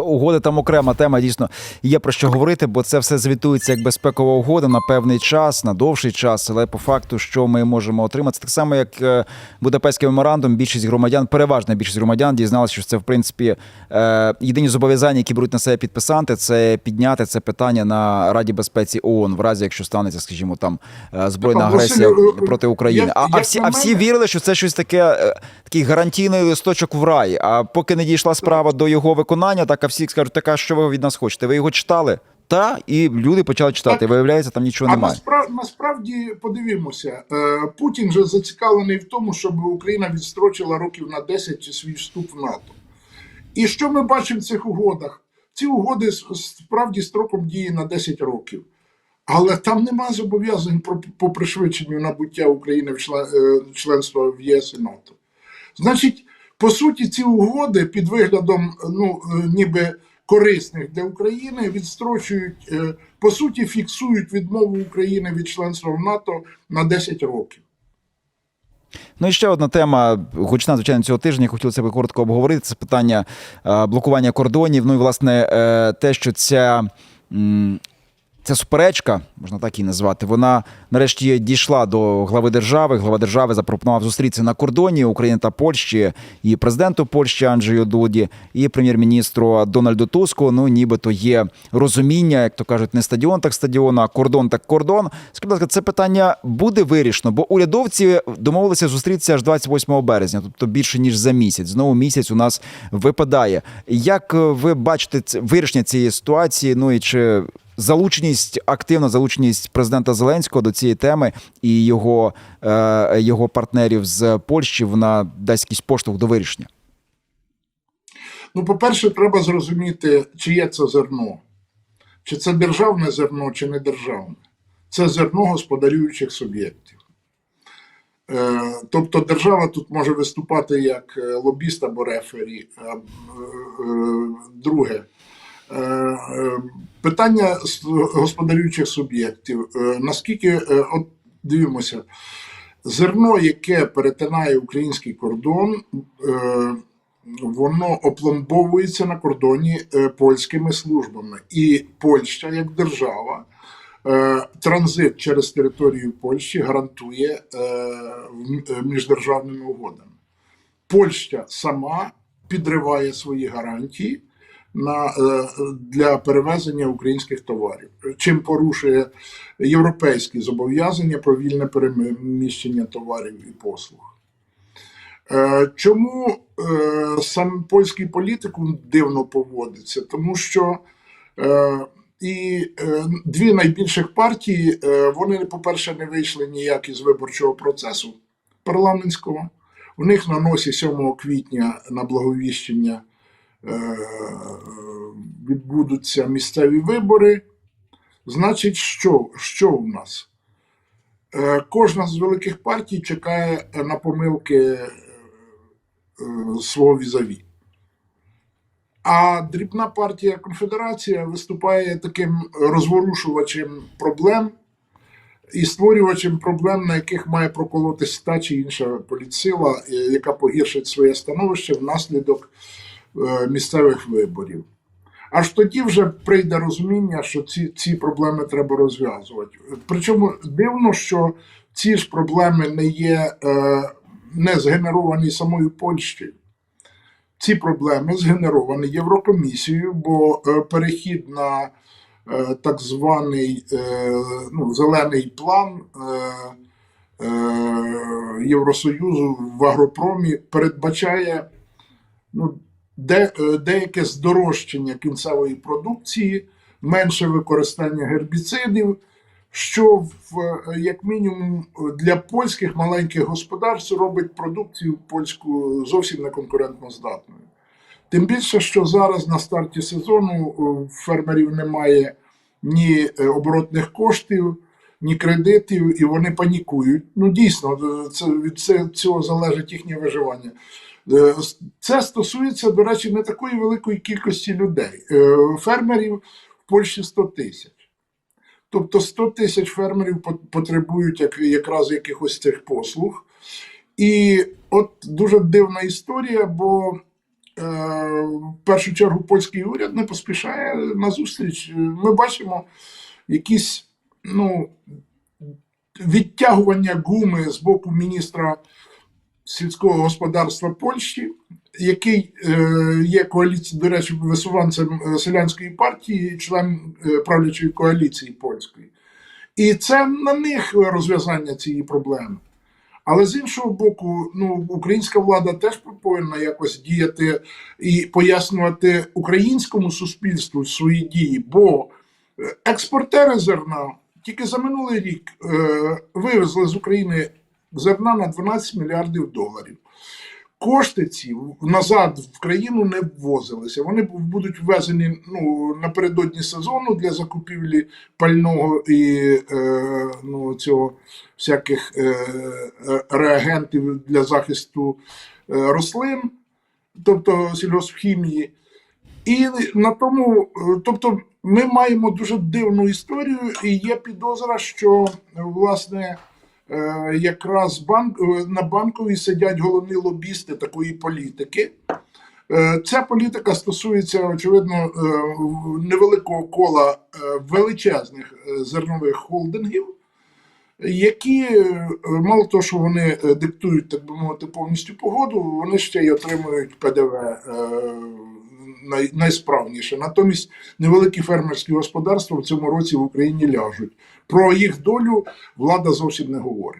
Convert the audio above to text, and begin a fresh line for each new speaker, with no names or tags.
угоди там окрема тема. Дійсно є про що говорити, бо це все звітується як безпекова угода на певний час, на довший час. Але по факту, що ми можемо отримати, це так само, як е, Будапештський меморандум. Більшість громадян, переважна більшість громадян, дізналася, що це в принципі е, єдині зобов'язання, які беруть на себе підписанти, це підняти це питання на Раді безпеці ООН, в разі якщо станеться, скажімо, там е, збройна агресія проти України. А, а всі, а всі вірили, що це щось таке, такий гарантійний листочок в рай. А поки не дійшла справа до його виконання, так а всі скажуть, така, що ви від нас хочете? Ви його читали? Та і люди почали читати.
Так.
Виявляється, там нічого
А
немає.
насправді, насправді подивімося, е, Путін же зацікавлений в тому, щоб Україна відстрочила років на 10 свій вступ в НАТО. І що ми бачимо в цих угодах? Ці угоди справді строком дії на 10 років. Але там нема зобов'язань про, по пришвидшенню набуття України в е, членства в ЄС і НАТО. Значить, по суті, ці угоди під виглядом ну, е, ніби корисних для України відстрочують, е, по суті, фіксують відмову України від членства в НАТО на 10 років.
Ну і ще одна тема, гучна, звичайно, цього тижня. Хотілося б коротко обговорити. Це питання е, блокування кордонів. Ну і власне те, що ця. Ця суперечка, можна так її назвати, вона нарешті дійшла до глави держави. Глава держави запропонував зустрітися на кордоні України та Польщі і президенту Польщі Анджею Дуді, і прем'єр-міністру Дональду Туску. Ну, нібито є розуміння, як то кажуть, не стадіон, так стадіон, а кордон так кордон. Скажіть, будь ласка, це питання буде вирішено, бо урядовці домовилися зустрітися аж 28 березня, тобто більше ніж за місяць. Знову місяць у нас випадає. Як ви бачите вирішення цієї ситуації? Ну і чи залученість, активна залученість президента Зеленського до цієї теми і його, е, його партнерів з Польщі вона дасть якийсь поштовх до вирішення?
Ну, по-перше, треба зрозуміти, чиє це зерно. Чи це державне зерно, чи не державне. Це зерно господарюючих суб'єктів. Е, Тобто держава тут може виступати як е, лобіст або рефері. Е, Друге. Е, е, Питання господарюючих суб'єктів. Е, Наскільки, от дивимося, зерно, яке перетинає український кордон, воно опломбовується на кордоні польськими службами. І Польща, як держава, транзит через територію Польщі гарантує міждержавними угодами. Польща сама підриває свої гарантії на, е, для перевезення українських товарів, чим порушує європейські зобов'язання про вільне переміщення товарів і послуг. Е, Чому е, сам польський політикум дивно поводиться? Тому що і дві найбільших партії, вони, по-перше, не вийшли ніяк із виборчого процесу парламентського. У них на носі 7 квітня на благовіщення відбудуться місцеві вибори. Значить, що, що у нас? Е, Кожна з великих партій чекає на помилки е, свого візаві. А дрібна партія Конфедерація виступає таким розворушувачем проблем і створювачем проблем, на яких має проколотися та чи інша політсила, е, яка погіршить своє становище внаслідок е, місцевих виборів. Аж тоді вже прийде розуміння, що ці, ці проблеми треба розв'язувати. Причому дивно, що ці ж проблеми не є е, не згенеровані самою Польщею. Ці проблеми згенеровані Єврокомісією, бо е, перехід на е, так званий е, ну, зелений план е, е, Євросоюзу в агропромі передбачає ну, де, е, деяке здорожчання кінцевої продукції, менше використання гербіцидів, що в, е, як мінімум для польських маленьких господарств робить продукцію польську зовсім не конкурентноздатною. Тим більше, що зараз на старті сезону фермерів немає ні е, оборотних коштів, ні кредитів, і вони панікують. Ну, дійсно, е, це, від цього залежить їхнє виживання. Е, Це стосується, до речі, не такої великої кількості людей. Е, Фермерів в Польщі 100 тисяч. Тобто 100 тисяч фермерів потребують якраз якихось цих послуг. І от дуже дивна історія, бо в першу чергу польський уряд не поспішає на зустріч. Ми бачимо якісь ну, відтягування гуми з боку міністра сільського господарства Польщі, який е, є коаліці, до речі, висуванцем е, селянської партії, член е, правлячої коаліції польської. І це на них розв'язання цієї проблеми. Але з іншого боку, ну українська влада теж повинна якось діяти і пояснювати українському суспільству свої дії, бо експортери зерна тільки за минулий рік е, вивезли з України зерна на 12 мільярдів доларів. Кошти ці назад в країну не ввозилися. Вони будуть ввезені ну, напередодні сезону для закупівлі пального і е, ну, цього всяких е, е, реагентів для захисту е, рослин, тобто сільгоспхімії. І на тому, е, тобто, ми маємо дуже дивну історію, і є підозра, що власне якраз банк е, на банковій сидять головні лобісти такої політики. Е, Ця політика стосується, очевидно, е, невеликого кола е, величезних е, зернових холдингів, які е, мало того, що вони е, диктують, так би мовити, повністю погоду, вони ще й отримують ПДВ е, най- найсправніше. Натомість невеликі фермерські господарства в цьому році в Україні ляжуть. Про їх долю влада зовсім не говорить.